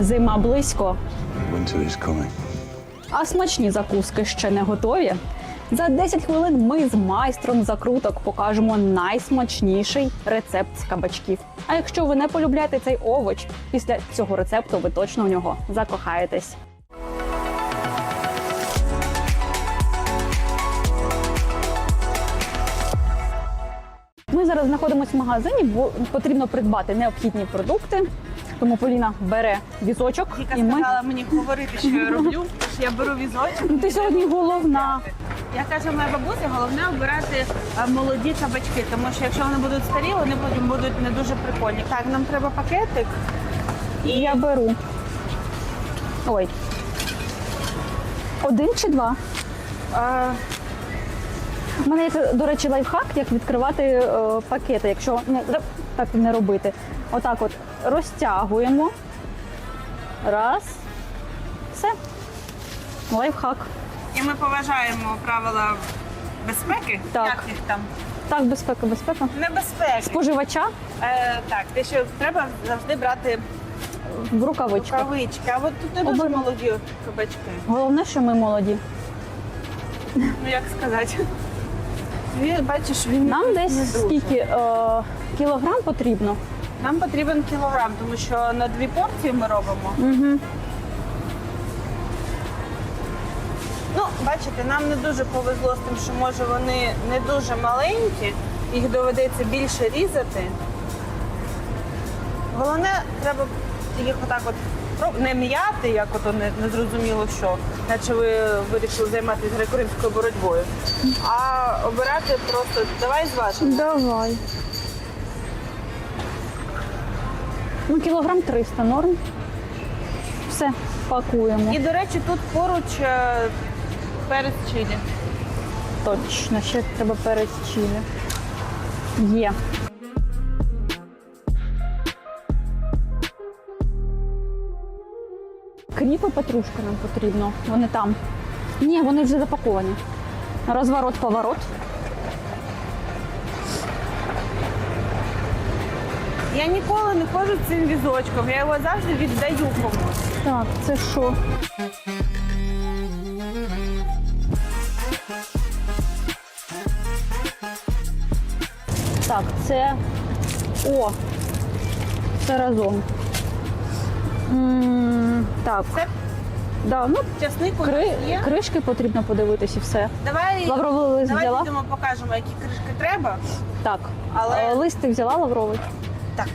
Зима близько, а смачні закуски ще не готові. За 10 хвилин ми з майстром закруток покажемо найсмачніший рецепт з кабачків. А якщо ви не полюбляєте цей овоч, після цього рецепту ви точно в нього закохаєтесь. Ми зараз знаходимося в магазині, бо потрібно придбати необхідні продукти. Тому Поліна бере візочок, Віка і ми сказала мені говорити, що я роблю. Я беру візочок. Ну, ти сьогодні головна. Я кажу, моя бабуся, головне обирати е, молоді кабачки, тому що якщо вони будуть старі, вони потім будуть не дуже прикольні. Так, нам треба пакетик. І я беру. Ой. Один чи два? Е, У мене є, до речі, лайфхак, як відкривати е, пакети, якщо ну, так не робити. Отак от розтягуємо. Раз. Все. Лайфхак. І ми поважаємо правила безпеки. Так. Як їх там? Так, безпека, безпека. Небезпеки. Споживача Е, так, те, що треба завжди брати в рукавичках. рукавички. А от тут не дуже молоді кабачки. Головне, що ми молоді. Ну як сказати. Він, бачиш, він Нам десь скільки е, кілограм потрібно. Нам потрібен кілограм, тому що на дві порції ми робимо. Угу. Ну, бачите, нам не дуже повезло з тим, що може вони не дуже маленькі, їх доведеться більше різати. Головне, треба їх отак от не м'яти, як ото не, не зрозуміло що, наче ви вирішили займатися греко-римською боротьбою, а обирати просто давай зважимо. Давай. Ну, кілограм 300 норм. Все, пакуємо. І, до речі, тут поруч е, перець чилі. Точно, ще треба перець чилі. Є. І петрушка нам потрібно. Вони там. Ні, вони вже запаковані. Розворот, поворот. Я ніколи не ходжу цим візочком, я його завжди віддаю комусь. Так, це що? Так, це. О! Це разом. М, Так. Це Да, ну, часник у кри... нас є. кришки потрібно подивитись і все. Давай, Лавровий лист давай взяла? підемо покажемо, які кришки треба. Так. Але- Е, Лист ти взяла лавровий? Так.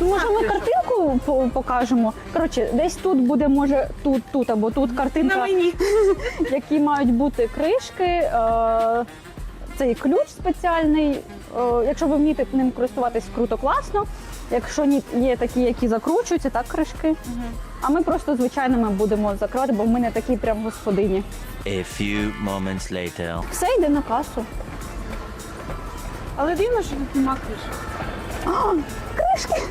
Ну, може, ми кришок. Покажемо. Коротше, десь тут буде, може, тут, тут або тут картинка. На мені. які мають бути кришки. Е, цей ключ спеціальний. Е, якщо ви вмієте ним користуватись, круто класно. Якщо ні, є такі, які закручуються, так кришки. А ми просто звичайними будемо закривати, бо ми не такі прям господині. A few moments later. Все йде на касу. Але дивно, що тут нема кришок. Кришки.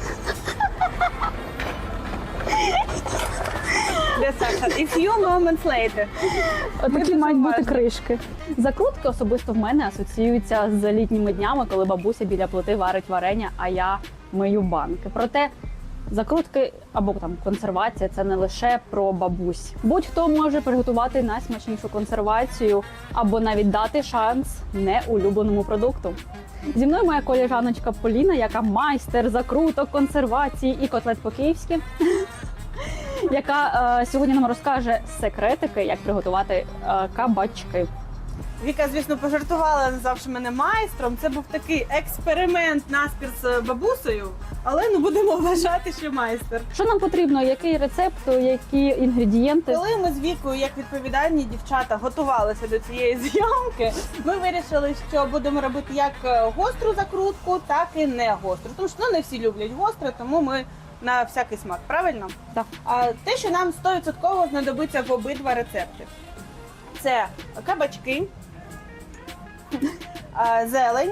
Де Саша? A few moments later. Отакі дуже мають бути кришки. Закрутки особисто в мене асоціюються з літніми днями, коли бабуся біля плити варить варення, а я мию банки. Проте закрутки або там консервація це не лише про бабусь. Будь-хто може приготувати найсмачнішу консервацію або навіть дати шанс неулюбленому продукту. Зі мною моя колежаночка Поліна, яка майстер закруток, консервації і котлет по-київськи. Яка е, сьогодні нам розкаже секретики, як приготувати е, кабачки. Віка, звісно, пожартувала, назвавши мене майстром. Це був такий експеримент наспір з бабусею, але ну будемо вважати, що майстер. Що нам потрібно? Який рецепт, які інгредієнти? Коли ми з Вікою, як відповідальні дівчата, готувалися до цієї зйомки, ми вирішили, що будемо робити як е, гостру закрутку, так і не гостру. Тому що ну, не всі люблять гостре, тому ми на всякий смак. Правильно? Так. А те, що нам 100% знадобиться в обидва рецепти, це кабачки, зелень,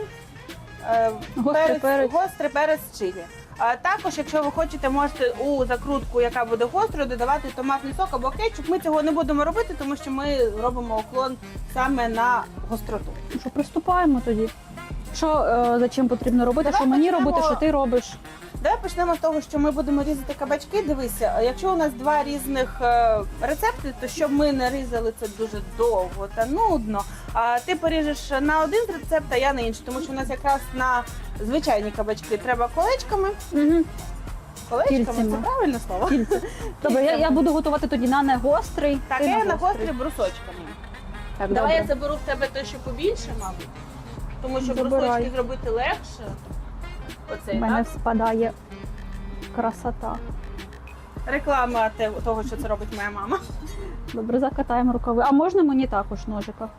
Гострий перець. гострий перець чилі. А також, якщо ви хочете, можете у закрутку, яка буде гострою, додавати томатний сок або кетчуп. Ми цього не будемо робити, тому що ми робимо уклон саме на гостроту. Що приступаємо тоді? Що е, за чим потрібно робити? Давай що мені почнемо. робити, що ти робиш? Давай почнемо з того, що ми будемо різати кабачки. Дивися, якщо у нас два різних е, рецепти, то щоб ми не різали це дуже довго та нудно. А ти поріжеш на один рецепт, а я на інший, тому що у нас якраз на звичайні кабачки треба колечками. Угу. Колечками Кільцями. це правильне слово. Добре, я, я буду готувати тоді на негострий. Так, я на гострий. брусочками. Так, Давай я заберу в тебе те, що побільше, мабуть. Тому що Забирай. брусочки зробити легше. У мене так? спадає красота. Реклама те- того, що це робить моя мама. Добре, закатаємо рукави. А можна мені також ножика?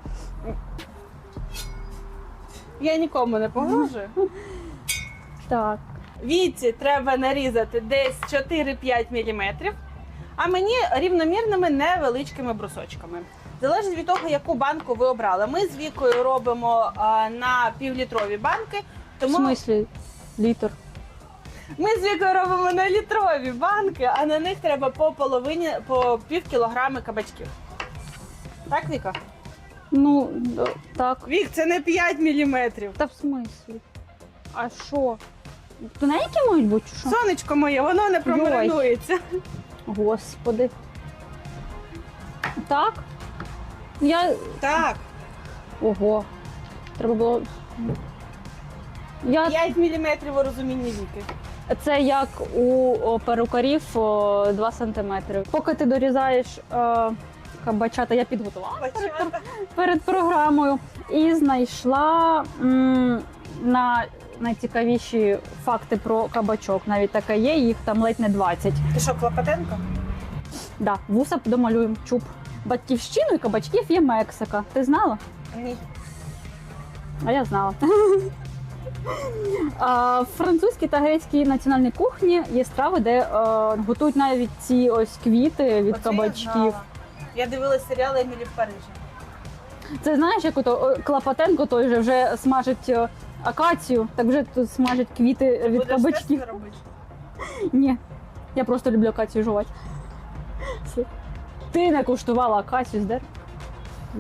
Я нікому не погрожую. Так. Віці треба нарізати десь 4-5 мм, а мені рівномірними невеличкими брусочками. Залежить від того, яку банку ви обрали. Ми з вікою робимо а, на півлітрові банки, В тому смислі літр. ми з вікою робимо на літрові банки, а на них треба по половині, по пів кілограми кабачків. Так, Віка? Ну, д- так. Вік, це не 5 мм. Та в смислі? А що? Тоненькі мають бути чи що? Сонечко моє, воно не промаринується. Господи. Так? Я. Так, Ого. Треба було. Я... 5 мм розумінні віки. Це як у перукарів 2 см. Поки ти дорізаєш е, кабачата, я підготувала перед, перед програмою і знайшла м, на найцікавіші факти про кабачок. Навіть таке є, їх там ледь не 20. Ти що, Клопотенко? Да, вуса домалюємо чуб. Батьківщиною кабачків є Мексика. Ти знала? Ні. А я знала. В французькій та грецькій національній кухні є страви, де е, готують навіть ці ось квіти від Оце я кабачків. знала. Я дивилась серіал Емілі в Парижі. Це знаєш, як ото е, Клопотенко той же вже смажить е, акацію, так вже тут смажить квіти від Будеш кабачків. робити? Ні, я просто люблю акацію жувати. Все. Ти не куштувала акацію, здер?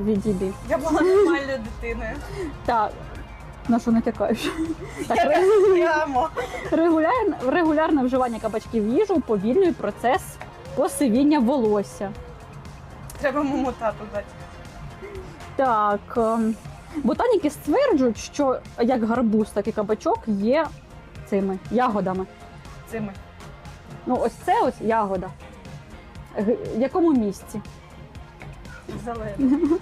Відійди. Я була нормальною дитиною. Так. На що натякаєш? Так, прямо. регулярне, регулярне вживання кабачків в їжу уповільнює процес посивіння волосся. Треба моєму тату дати. Так, ем, ботаніки стверджують, що як гарбуз, так і кабачок є цими ягодами. Цими. Ну, ось це ось ягода. Г- В якому місці? Зелені.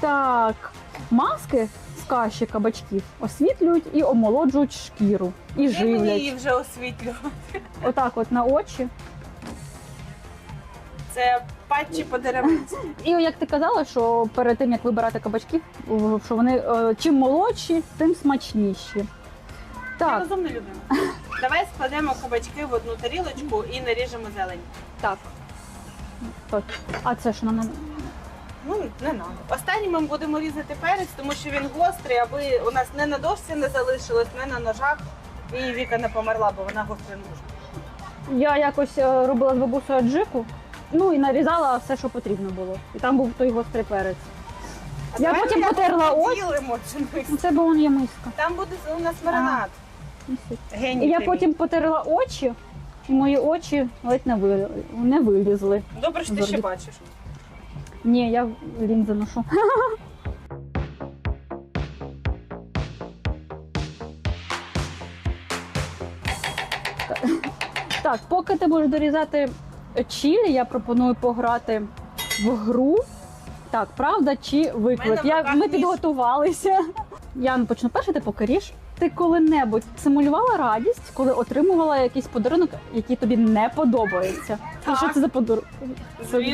Так, маски каші кабачків освітлюють і омолоджують шкіру, і Я мені її вже освітлювала. Отак, от на очі. Це патчі по деревиці. І як ти казала, що перед тим як вибирати кабачки, що вони е, чим молодші, тим смачніші. Я Так, розумна людина. Давай складемо кабачки в одну тарілочку і наріжемо зелень. так. А це що нам не Ну, не треба. Останнім ми будемо різати перець, тому що він гострий, аби у нас не на дошці не залишилось, не на ножах. І Віка не померла, бо вона гостра не може. Я якось е, робила з бабусею аджику, ну і нарізала все, що потрібно було. І там був той гострий перець. А Я давай потім ми потерла очі. поділимо чимось. Це бо вон є миска. Там буде у нас маринад. Геній І я ти потім потерла очі, і мої очі ледь не, ви... не вилізли. Добре, що ти ще Зорді. бачиш. Ні, я лінзи ношу. Так, поки ти будеш дорізати чілі, я пропоную пограти в гру. Так, правда чи виклик? Я, ми підготувалися. Я ну, почну перше, ти поки ріж. Ти коли-небудь симулювала радість, коли отримувала якийсь подарунок, який тобі не подобається? Так. Що це за подарунок?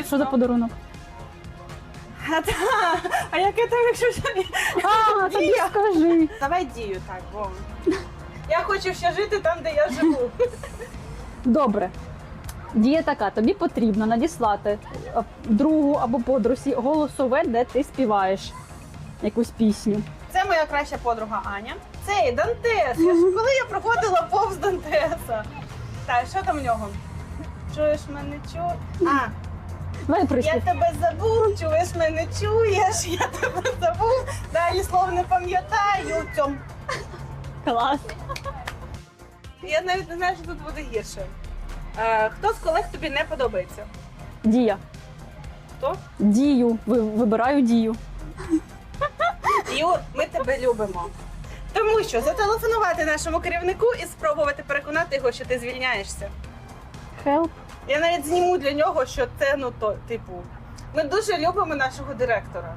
Що за подарунок? А, та, а яке там, якщо що? А, тобі Дія. скажи. Давай дію так, бо. Я хочу ще жити там, де я живу. Добре. Дія така, тобі потрібно надіслати е, другу або подрусі голосове, де ти співаєш якусь пісню. Це моя краща подруга Аня. цей Дантес. Я ж коли я проходила повз Дантеса. Так, що там в нього? Чуєш мене чу? А, Давай я тебе забув, чуєш мене чуєш, я тебе забув. Далі слов не пам'ятаю. Цьом. Клас. Я навіть не знаю, що тут буде гірше. Е, хто з колег тобі не подобається? Дія. Хто? Дію. Ви- Вибираю дію. Юр, ми тебе любимо. Тому що зателефонувати нашому керівнику і спробувати переконати його, що ти звільняєшся. Хелп. Я навіть зніму для нього, що це ну то, типу. Ми дуже любимо нашого директора.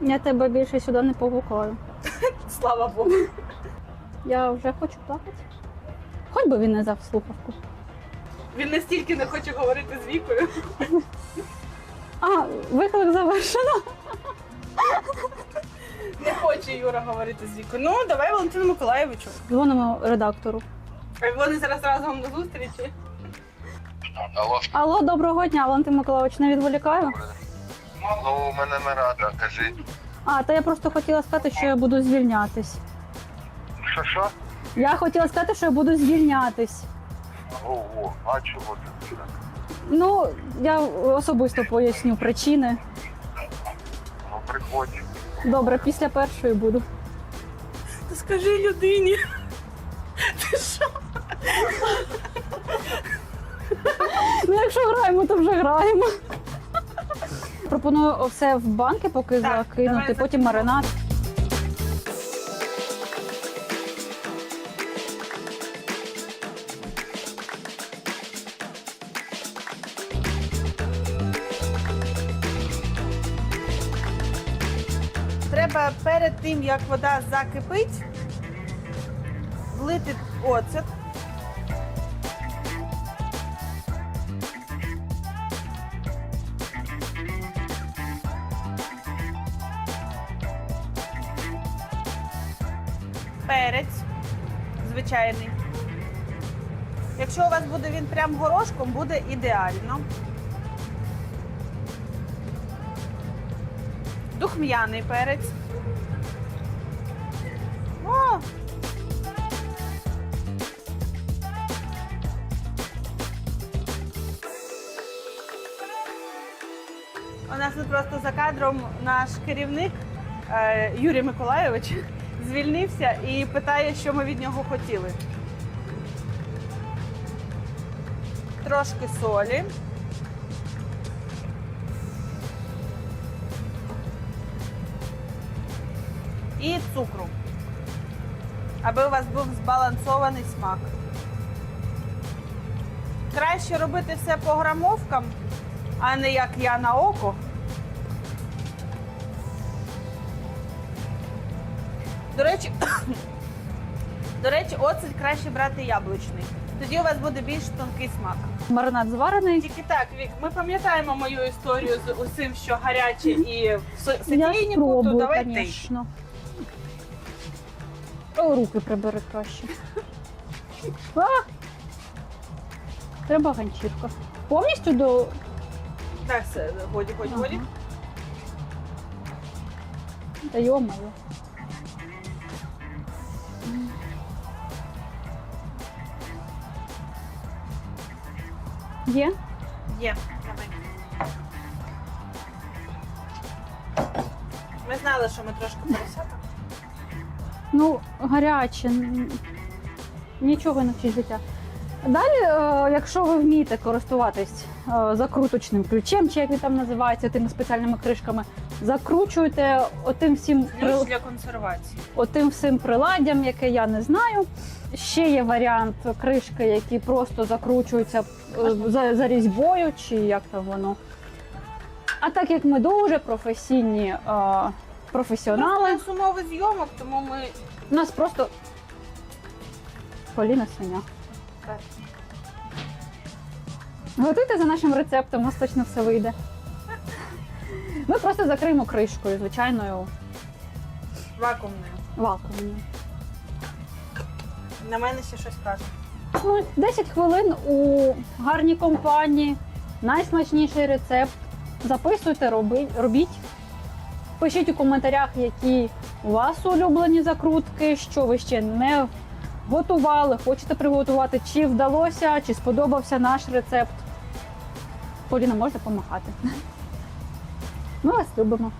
Я тебе більше сюди не повукаю. Слава Богу. Я вже хочу плакати. Хоч би він не взяв слухавку. Він настільки не хоче говорити з вікою. А, виклик завершено. Не хоче Юра говорити з вікою. Ну, давай Валентину Миколаєвичу. Дзвонимо редактору. А Вони зараз разом до зустрічі. Алло, Алло, доброго дня, Валентин Миколаївич, не відволікаю. ну у мене нарада, кажи. А, та я просто хотіла сказати, що я буду звільнятись. Що що? Я хотіла сказати, що я буду звільнятись. Ого, а чого ти так? Ну, я особисто поясню причини. Ну приходь. Добре, після першої буду. Скажи людині. Граємо. Пропоную все в банки поки Так, закинути, давай потім маринад. Треба перед тим, як вода закипить, влити оцет. Звичайний. Якщо у вас буде він прям горошком, буде ідеально. Духм'яний перець. О! У нас тут просто за кадром наш керівник е, Юрій Миколайович звільнився і питає, що ми від нього хотіли. Трошки солі. і цукру, аби у вас був збалансований смак. Краще робити все по грамовкам, а не як я на око. До речі, до речі, оцет краще брати яблучний. Тоді у вас буде більш тонкий смак. Маринад зварений. Тільки так, Вік, ми пам'ятаємо мою історію з усім, що гаряче і в то спробую, давай звісно. Руки прибери краще. А! Треба ганчірка. Повністю до. Так, все, годі, годі, годі. Та йомаю. Є? Є, давай. Ми знали, що ми трошки поросята. Ну, гаряче. Нічого не вчить життя. Далі, е, якщо ви вмієте користуватись е, закруточним ключем, чи як він там називається, тими спеціальними кришками, закручуєте отим всім, при- для консервації. отим всім приладдям, яке я не знаю. Ще є варіант кришки, які просто закручуються е, за, за різьбою, чи як там воно. А так як ми дуже професійні е, професіонали, У нас умови зйомок, тому ми у нас просто Поліна свиня. так, Готуйте за нашим рецептом, у нас точно все вийде. Ми просто закриємо кришкою, звичайною вакуумною. вакуумною. На мене ще щось каже. Ну, 10 хвилин у гарній компанії. Найсмачніший рецепт. Записуйте, роби- робіть. Пишіть у коментарях, які у вас улюблені закрутки, що ви ще не готували, хочете приготувати, чи вдалося, чи сподобався наш рецепт. Поліна, можна помахати. Ми вас любимо.